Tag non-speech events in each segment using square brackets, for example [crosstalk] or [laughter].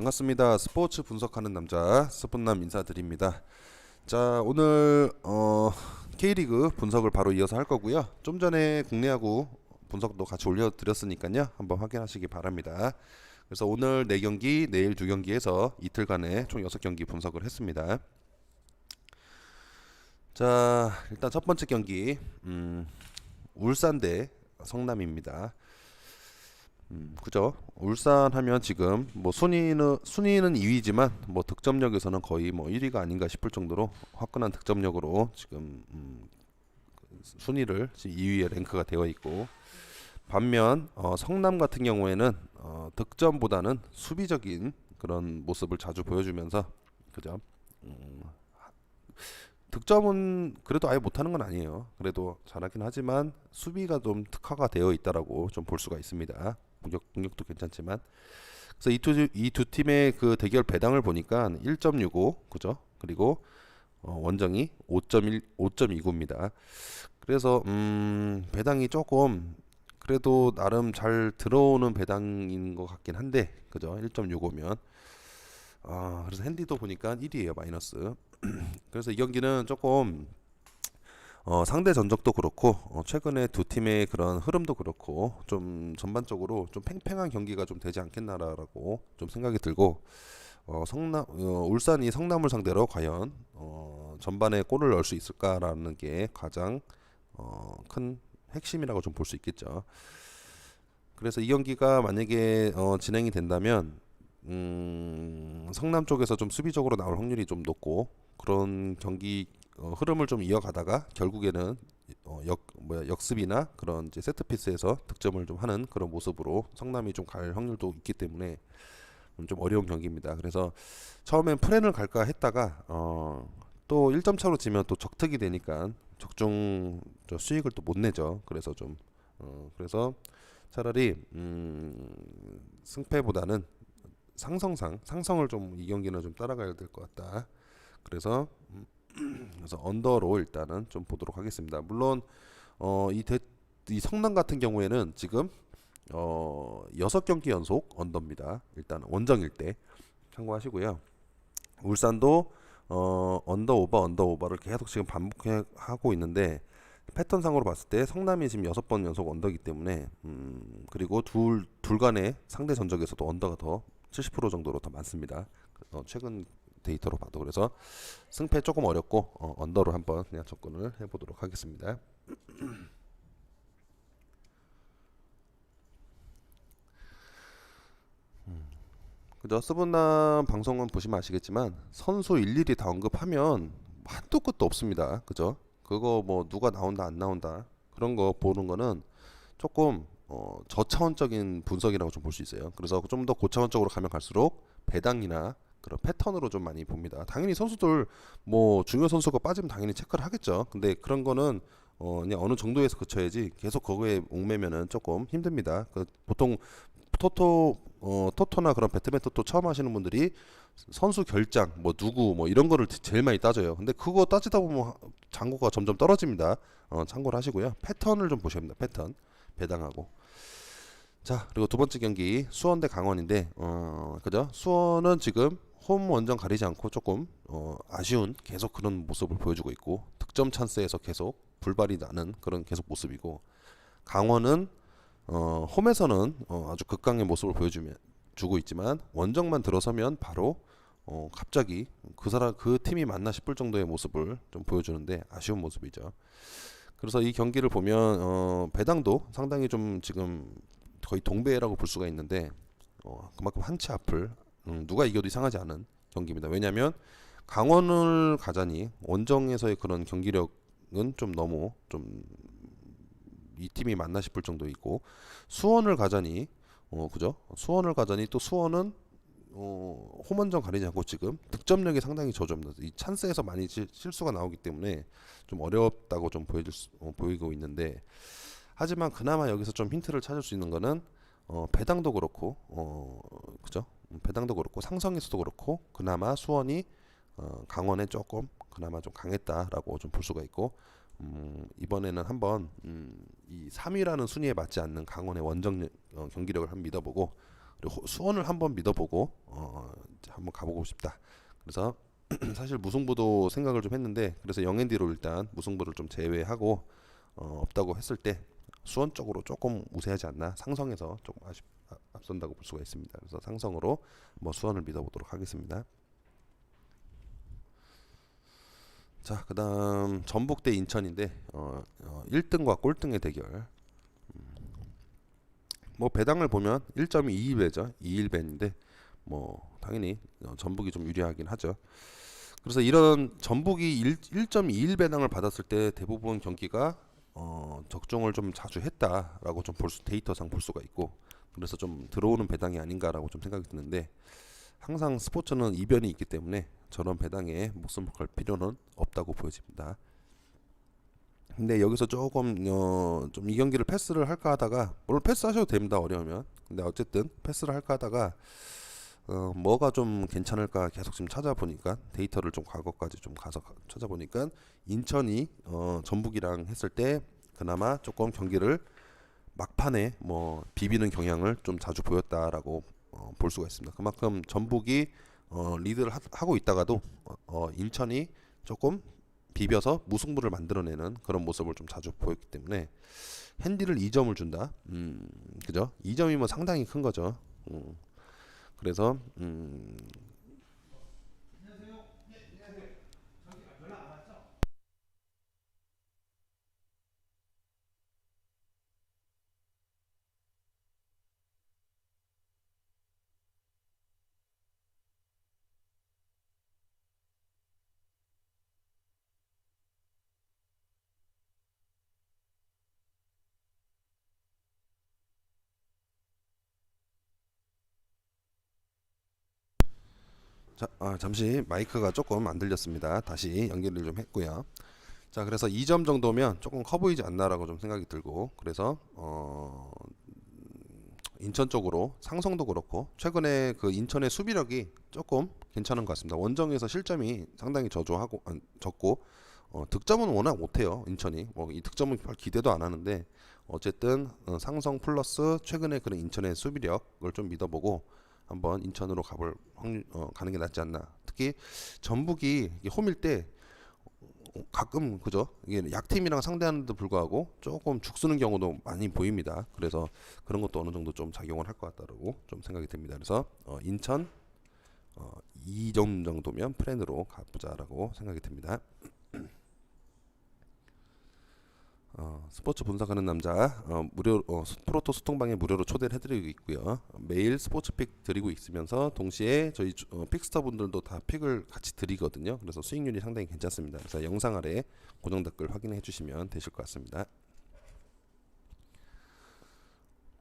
반갑습니다. 스포츠 분석하는 남자 스폰남 인사드립니다. 자 오늘 어, K리그 분석을 바로 이어서 할 거고요. 좀 전에 국내하고 분석도 같이 올려드렸으니까요. 한번 확인하시기 바랍니다. 그래서 오늘 4경기, 내일 2경기에서 이틀간의 총 6경기 분석을 했습니다. 자 일단 첫 번째 경기 음, 울산 대 성남입니다. 음, 그죠? 울산 하면 지금 뭐 순위는 순위는 2위지만 뭐 득점력에서는 거의 뭐 1위가 아닌가 싶을 정도로 화끈한 득점력으로 지금 음, 순위를 지금 2위에 랭크가 되어 있고 반면 어, 성남 같은 경우에는 어, 득점보다는 수비적인 그런 모습을 자주 보여주면서 그죠? 음, 득점은 그래도 아예 못하는 건 아니에요. 그래도 잘하긴 하지만 수비가 좀 특화가 되어 있다라고 좀 볼 수가 있습니다. 공격 공격도 괜찮지만 그래서 이두 이두 팀의 그 대결 배당을 보니까 1.65 그죠? 그리고 어, 원정이 5.1 5.29입니다. 그래서 음, 배당이 조금 그래도 나름 잘 들어오는 배당인 것 같긴 한데 그죠? 1.65면 아 그래서 핸디도 보니까 1위에요 마이너스. [clears throat] 그래서 이 경기는 조금 어, 상대 전적도 그렇고 어, 최근에 두 팀의 그런 흐름도 그렇고 좀 전반적으로 좀 팽팽한 경기가 좀 되지 않겠나라고 좀 생각이 들고 어, 성남 어, 울산이 성남을 상대로 과연 어, 전반에 골을 넣을 수 있을까라는 게 가장 어, 큰 핵심이라고 좀 볼 수 있겠죠. 그래서 이 경기가 만약에 어, 진행이 된다면 음, 성남 쪽에서 좀 수비적으로 나올 확률이 좀 높고 그런 경기 어, 흐름을 좀 이어가다가 결국에는 어, 역 뭐야 역습이나 그런 이제 세트 피스에서 득점을 좀 하는 그런 모습으로 성남이 좀 갈 확률도 있기 때문에 음, 좀 어려운 경기입니다. 그래서 처음엔 프렌을 갈까 했다가 어, 또 1점 차로 지면 또 적특이 되니까 적중 저 수익을 또 못 내죠. 그래서 좀 어, 그래서 차라리 음, 승패보다는 상성상 상성을 좀 이 경기는 좀 따라가야 될 것 같다. 그래서 음, 그래서 언더로 일단은 좀 보도록 하겠습니다. 물론 어이 이 성남 같은 경우에는 지금 어 여섯 경기 연속 언더입니다. 일단 원정일 때 참고하시고요. 울산도 어 언더 오버 언더 오버를 계속 지금 반복하고 있는데 패턴상으로 봤을 때 성남이 지금 여섯 번 연속 언더기 때문에 음 그리고 둘 둘 간의 상대 전적에서도 언더가 더 70% 정도로 더 많습니다. 어, 최근 데이터로 봐도 그래서 승패 조금 어렵고 어, 언더로 한번 그냥 접근을 해보도록 하겠습니다. 음, 그죠? 스분남 방송은 보시면 아시겠지만 선수 일일이 다 언급하면 한도 끝도 없습니다. 그죠? 그거 뭐 누가 나온다 안 나온다 그런 거 보는 거는 조금 어, 저차원적인 분석이라고 좀 볼 수 있어요. 그래서 좀 더 고차원적으로 가면 갈수록 배당이나 그런 패턴으로 좀 많이 봅니다. 당연히 선수들 뭐 중요 선수가 빠지면 당연히 체크를 하겠죠. 근데 그런 거는 어 그냥 어느 정도에서 그쳐야지 계속 거기에 옥매면은 조금 힘듭니다. 그 보통 토토 어 토토나 그런 배트맨 토토 처음 하시는 분들이 선수 결장 뭐 누구 뭐 이런 거를 제일 많이 따져요. 근데 그거 따지다 보면 장고가 점점 떨어집니다. 어 참고를 하시고요. 패턴을 좀 보셔야 합니다. 패턴 배당하고 자 그리고 두 번째 경기 수원 대 강원인데 어 그죠 수원은 지금 홈 원정 가리지 않고 조금 어 아쉬운 계속 그런 모습을 보여주고 있고 득점 찬스에서 계속 불발이 나는 그런 계속 모습이고 강원은 어 홈에서는 어 아주 극강의 모습을 보여주면 주고 있지만 원정만 들어서면 바로 어 갑자기 그 사람 그 팀이 맞나 싶을 정도의 모습을 좀 보여주는데 아쉬운 모습이죠. 그래서 이 경기를 보면 어 배당도 상당히 좀 지금 거의 동배라고 볼 수가 있는데 어, 그만큼 한치 앞을 음, 누가 이겨도 이상하지 않은 경기입니다. 왜냐하면 강원을 가자니 원정에서의 그런 경기력은 좀 너무 좀 이 팀이 맞나 싶을 정도 있고 수원을 가자니 어 그죠? 수원을 가자니 또 수원은 어, 홈원정 가리지 않고 지금 득점력이 상당히 저조합니다. 이 찬스에서 많이 실, 실수가 나오기 때문에 좀 어렵다고 좀 보여줄 수, 어, 보이고 있는데 하지만 그나마 여기서 좀 힌트를 찾을 수 있는 거는 어, 배당도 그렇고 어, 그죠? 배당도 그렇고 상성에서도 그렇고 그나마 수원이 어, 강원에 조금 그나마 좀 강했다라고 좀 볼 수가 있고 음, 이번에는 한번 음, 이 3위라는 순위에 맞지 않는 강원의 원정 어, 경기력을 한번 믿어보고 그리고 호- 수원을 한번 믿어보고 어, 한번 가보고 싶다. 그래서 [clears throat] 사실 무승부도 생각을 좀 했는데 그래서 영앤디로 일단 무승부를 좀 제외하고 어, 없다고 했을 때 수원 쪽으로 조금 우세하지 않나 상성에서 조금 아쉽, 아, 앞선다고 볼 수가 있습니다. 그래서 상성으로 뭐 수원을 믿어보도록 하겠습니다. 자, 그다음 전북 대 인천인데 어, 어, 1등과 꼴등의 대결. 음, 뭐 배당을 보면 1.21배죠. 21배인데 뭐 당연히 어, 전북이 좀 유리하긴 하죠. 그래서 이런 전북이 1, 1.21배당을 받았을 때 대부분 경기가 어, 적중을 좀 자주 했다라고 좀 볼 수, 데이터상 볼 수가 있고 그래서 좀 들어오는 배당이 아닌가라고 좀 생각이 드는데 항상 스포츠는 이변이 있기 때문에 저런 배당에 목숨을 걸 필요는 없다고 보여집니다. 근데 여기서 조금 어, 좀 이 경기를 패스를 할까 하다가 물론 패스하셔도 됩니다 어려우면 근데 어쨌든 패스를 할까 하다가 어, 뭐가 좀 괜찮을까 계속 지금 찾아보니까 데이터를 좀 과거까지 좀 가서 가- 찾아보니까 인천이 어, 전북이랑 했을 때 그나마 조금 경기를 막판에 뭐 비비는 경향을 좀 자주 보였다라고 어, 볼 수가 있습니다. 그만큼 전북이 어, 리드를 하, 하고 있다가도 어, 어, 인천이 조금 비벼서 무승부를 만들어내는 그런 모습을 좀 자주 보였기 때문에 핸디를 2점을 준다. 음, 그죠? 2점이면 상당히 큰 거죠. 음, 그래서 음, 자, 아, 잠시 마이크가 조금 안 들렸습니다. 다시 연결을 좀 했고요. 자, 그래서 2점 정도면 조금 커 보이지 않나라고 좀 생각이 들고 그래서 어, 인천 쪽으로 상성도 그렇고 최근에 그 인천의 수비력이 조금 괜찮은 것 같습니다. 원정에서 실점이 상당히 저조하고 아, 적고 어, 득점은 워낙 못해요 인천이 뭐 이 득점은 별 기대도 안 하는데 어쨌든 어, 상성 플러스 최근에 그런 인천의 수비력을 좀 믿어보고 한번 인천으로 가볼 확률 어, 가는 게 낫지 않나. 특히 전북이 홈일 때 어, 가끔 그죠? 이게 약팀이랑 상대하는데도 불구하고 조금 죽쓰는 경우도 많이 보입니다. 그래서 그런 것도 어느 정도 좀 작용을 할 것 같다라고 좀 생각이 듭니다. 그래서 어, 인천 어, 2점 정도면 플랜으로 가보자라고 생각이 듭니다. 어, 스포츠 분석하는 남자 어, 무료 어, 스- 프로토 소통방에 무료로 초대를 해드리고 있고요. 매일 스포츠 픽 드리고 있으면서 동시에 저희 주- 어, 픽스터 분들도 다 픽을 같이 드리거든요. 그래서 수익률이 상당히 괜찮습니다. 그래서 영상 아래 고정 댓글 확인해 주시면 되실 것 같습니다.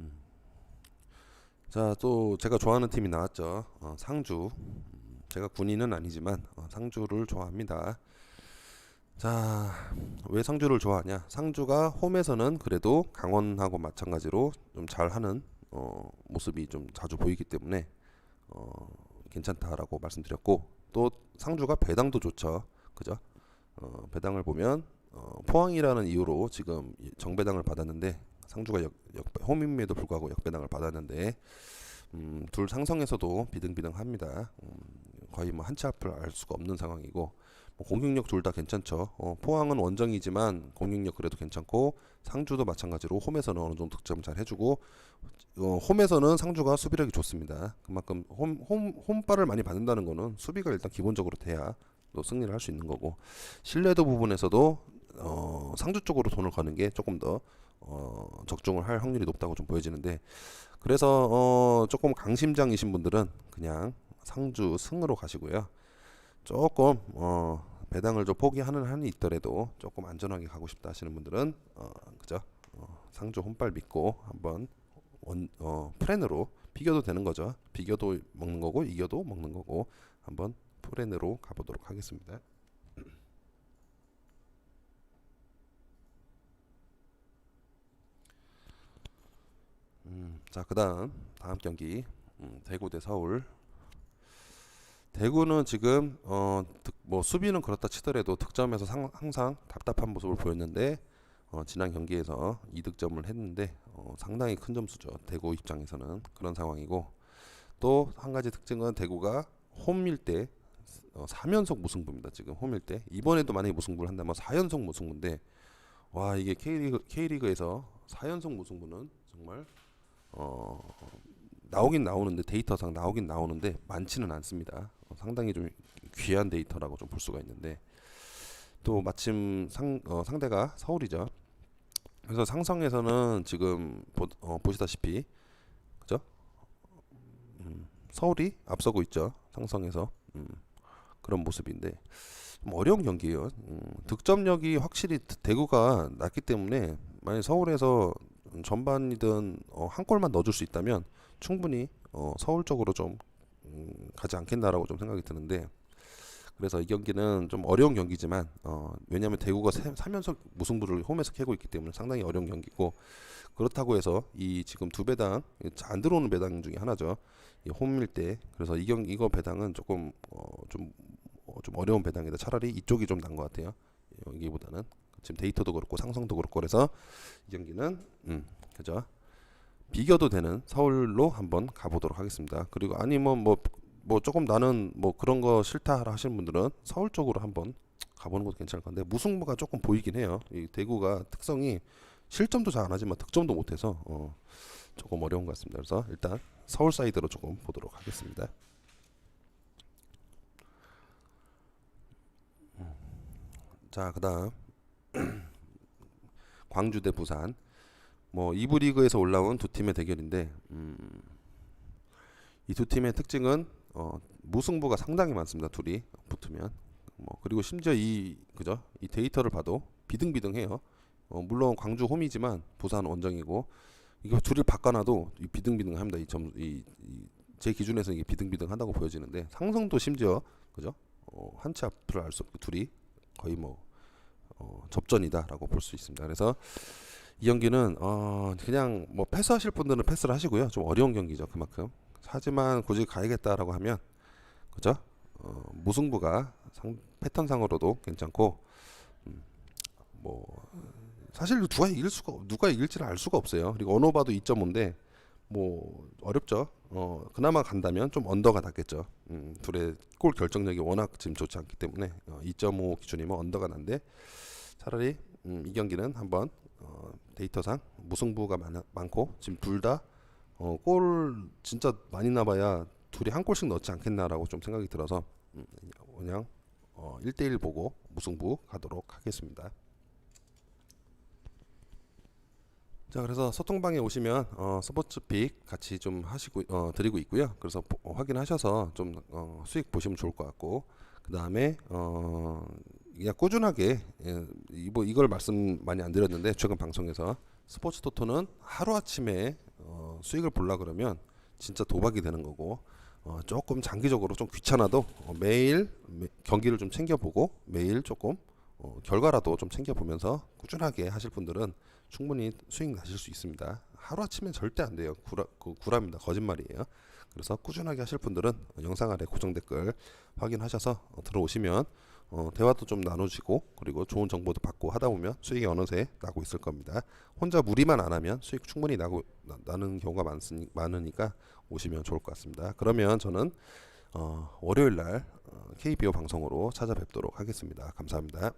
음. 자, 또 제가 좋아하는 팀이 나왔죠. 어, 상주. 음, 제가 군인은 아니지만 어, 상주를 좋아합니다. 자, 왜 상주를 좋아하냐? 상주가 홈에서는 그래도 강원하고 마찬가지로 좀 잘하는 어, 모습이 좀 자주 보이기 때문에 어, 괜찮다라고 말씀드렸고 또 상주가 배당도 좋죠, 그죠? 어, 배당을 보면 어, 포항이라는 이유로 지금 이 정배당을 받았는데 상주가 역, 역 홈임에도 불구하고 역배당을 받았는데 음, 둘 상성에서도 비등비등합니다. 음, 거의 뭐 한치 앞을 알 수가 없는 상황이고 뭐 공격력 둘 다 괜찮죠. 어, 포항은 원정이지만 공격력 그래도 괜찮고 상주도 마찬가지로 홈에서는 어느 정도 득점 잘 해주고 어, 홈에서는 상주가 수비력이 좋습니다. 그만큼 홈, 홈, 홈발을 많이 받는다는 거는 수비가 일단 기본적으로 돼야 또 승리를 할 수 있는 거고 신뢰도 부분에서도 어, 상주 쪽으로 돈을 거는 게 조금 더 어, 적중을 할 확률이 높다고 좀 보여지는데 그래서 어, 조금 강심장이신 분들은 그냥 상주 승으로 가시고요. 조금 어, 배당을 좀 포기하는 한이 있더라도 조금 안전하게 가고 싶다 하시는 분들은 어, 그죠? 어, 상주 홈발 믿고 한번 원, 어, 프렌으로 비겨도 되는 거죠. 비겨도 먹는 거고 이겨도 먹는 거고 한번 프렌으로 가보도록 하겠습니다. 음, 자 그 다음 다음 경기 음, 대구 대 서울 대구는 지금 어, 득- 뭐 수비는 그렇다 치더라도 득점에서 상- 항상 답답한 모습을 보였는데 어, 지난 경기에서 2득점을 했는데 어, 상당히 큰 점수죠. 대구 입장에서는 그런 상황이고 또 한 가지 특징은 대구가 홈일 때 어, 3연속 무승부입니다. 지금 홈일 때 이번에도 만약에 무승부를 한다면 4연속 무승부인데 와 이게 K리그 K리그에서 4연속 무승부는 정말 어 나오긴 나오는데 데이터상 나오긴 나오는데 많지는 않습니다. 어, 상당히 좀 귀한 데이터라고 좀 볼 수가 있는데 또 마침 상 어, 상대가 서울이죠. 그래서 상성에서는 지금 보, 어, 보시다시피 그죠? 음, 서울이 앞서고 있죠. 상성에서 음, 그런 모습인데 좀 어려운 경기예요. 음, 득점력이 확실히 대- 대구가 낮기 때문에 만약 서울에서 전반이든 어, 한 골만 넣어줄 수 있다면 충분히 어, 서울 쪽으로 좀 음, 가지 않겠나라고 좀 생각이 드는데 그래서 이 경기는 좀 어려운 경기지만 어, 왜냐하면 대구가 3연속 무승부를 홈에서 캐고 있기 때문에 상당히 어려운 경기고 그렇다고 해서 이 지금 두 배당 안 들어오는 배당 중에 하나죠. 이 홈일 때 그래서 이 경 이거 배당은 조금 어, 좀, 어, 좀 어려운 배당이다. 차라리 이쪽이 좀 난 것 같아요. 여기보다는 지금 데이터도 그렇고 상성도 그렇고 그래서 이 경기는 음 그죠. 비교도 되는 서울로 한번 가보도록 하겠습니다. 그리고 아니면 뭐 뭐 조금 나는 뭐 그런 거 싫다 하시는 분들은 서울 쪽으로 한번 가보는 것도 괜찮을 건데 무승부가 조금 보이긴 해요. 이 대구가 특성이 실점도 잘 안 하지만 득점도 못해서 어 조금 어려운 것 같습니다. 그래서 일단 서울 사이드로 조금 보도록 하겠습니다. 음. 자 그다음 [clears throat] 광주 대 부산 뭐 2부 리그에서 올라온 두 팀의 대결인데 음, 이 두 팀의 특징은 어, 무승부가 상당히 많습니다. 둘이 붙으면 뭐 그리고 심지어 이 그죠 이 데이터를 봐도 비등비등해요. 어, 물론 광주 홈이지만 부산 원정이고 이거 둘을 바꿔놔도 이 비등비등합니다. 이 점 이 제 기준에서 이게 비등비등하다고 보여지는데 상성도 심지어 그죠 어, 한치 앞을 알 수 없고 둘이 거의 뭐 어, 접전이다라고 볼 수 있습니다. 그래서 이 경기는 어, 그냥 뭐 패스하실 분들은 패스를 하시고요. 좀 어려운 경기죠. 그만큼. 하지만 굳이 가야겠다라고 하면 그죠? 어, 무승부가 상, 패턴상으로도 괜찮고 음, 뭐 사실 누가 이길 수가 없- 누가 이길지를 알 수가 없어요. 그리고 언어바도 2.5인데 뭐 어렵죠. 어 그나마 간다면 좀 언더가 낫겠죠. 음, 둘의 골 결정력이 워낙 지금 좋지 않기 때문에 어, 2.5 기준이면 언더가 난데 차라리 음, 이 경기는 한번 어, 데이터상 무승부가 많, 많고 지금 둘다 어, 골 진짜 많이 나봐야 둘이 한 골씩 넣지 않겠나라고 좀 생각이 들어서 음, 그냥 어, 1대1 보고 무승부 가도록 하겠습니다. 자 그래서 소통방에 오시면 어, 스포츠픽 같이 좀 하시고 어, 드리고 있고요. 그래서 보- 어, 확인하셔서 좀 어, 수익 보시면 좋을 것 같고 그 다음에 어, 그냥 꾸준하게 예, 이거 이걸 말씀 많이 안 드렸는데 최근 방송에서 스포츠 토토는 하루 아침에 어, 수익을 보려 그러면 진짜 도박이 되는 거고 어, 조금 장기적으로 좀 귀찮아도 어, 매일 매- 경기를 좀 챙겨보고 매일 조금 어, 결과라도 좀 챙겨보면서 꾸준하게 하실 분들은 충분히 수익 나실 수 있습니다. 하루 아침엔 절대 안 돼요. 구라, 그 구라입니다. 거짓말이에요. 그래서 꾸준하게 하실 분들은 어, 영상 아래 고정 댓글 확인하셔서 어, 들어오시면 어, 대화도 좀 나누시고 그리고 좋은 정보도 받고 하다 보면 수익이 어느새 나고 있을 겁니다. 혼자 무리만 안 하면 수익 충분히 나고 나, 나는 경우가 많으니, 많으니까 오시면 좋을 것 같습니다. 그러면 저는 어, 월요일 날 어, KBO 방송으로 찾아뵙도록 하겠습니다. 감사합니다.